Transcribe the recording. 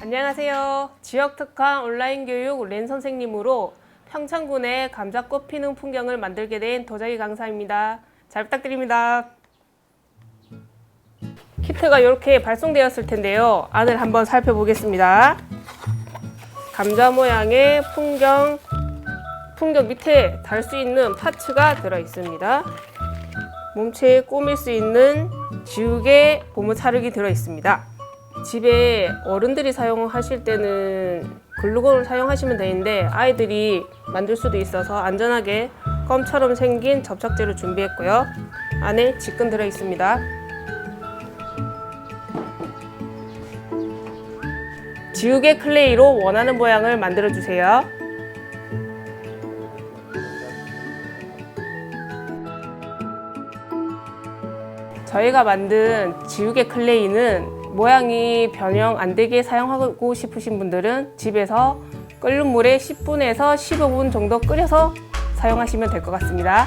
안녕하세요. 지역 특화 온라인 교육 렌 선생님으로 평창군의 감자꽃 피는 풍경을 만들게 된 도자기 강사입니다. 잘 부탁드립니다. 키트가 이렇게 발송되었을 텐데요. 안을 한번 살펴보겠습니다. 감자 모양의 풍경, 풍경 밑에 달 수 있는 파츠가 들어 있습니다. 몸체에 꾸밀 수 있는 지우개 고무 찰흙이 들어 있습니다. 집에 어른들이 사용하실 때는 글루건을 사용하시면 되는데 아이들이 만들 수도 있어서 안전하게 껌처럼 생긴 접착제를 준비했고요. 안에 직근 들어 있습니다. 지우개 클레이로 원하는 모양을 만들어 주세요. 저희가 만든 지우개 클레이는 모양이 변형 안 되게 사용하고 싶으신 분들은 집에서 끓는 물에 10분에서 15분 정도 끓여서 사용하시면 될 것 같습니다.